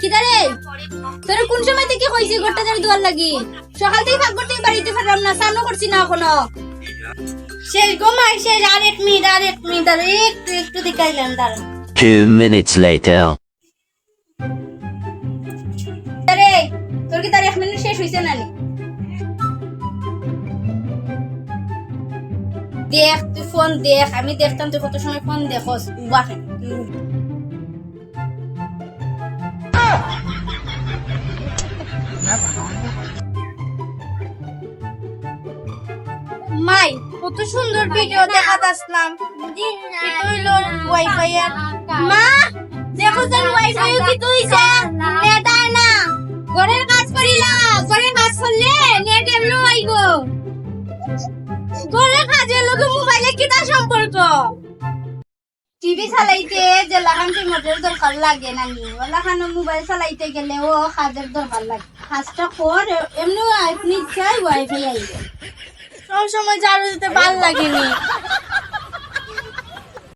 কিদারে তোর কোন সময় থেকে কইছি ঘরটা ধরে দুয়ার লাগি? সকাল থেকে ভাগ করতে বাড়িতে ফেরাম না সামনে করছি না এখনও। শেষ ঘুমাই শেষ আর এক মিনিট আর এক মিনিট আর একটু একটু দেখাইলাম দাঁড়া। Two minutes later. তোর কি তার এক মিনিট শেষ হইছে না দেখ, তুই ফোন দেখ, আমি দেখতাম তুই কত সময় ফোন দেখোস। মাই, কত সুন্দর ভিডিও দেখা আসলাম। ওয়াইফাই আর মা, দেখো ওয়াইফাই কি তুই যা টিভি চালাইতে যে লাগান রিমোটের দরকার লাগে না নি। ওলাখানো মোবাইল চালাইতে গেলে ও কাজের দরকার লাগে। কাজটা কর এমনি আপনি চাই ওয়াইফাই আইবে সব সময় ঝাড়ু দিতে ভালো লাগেনি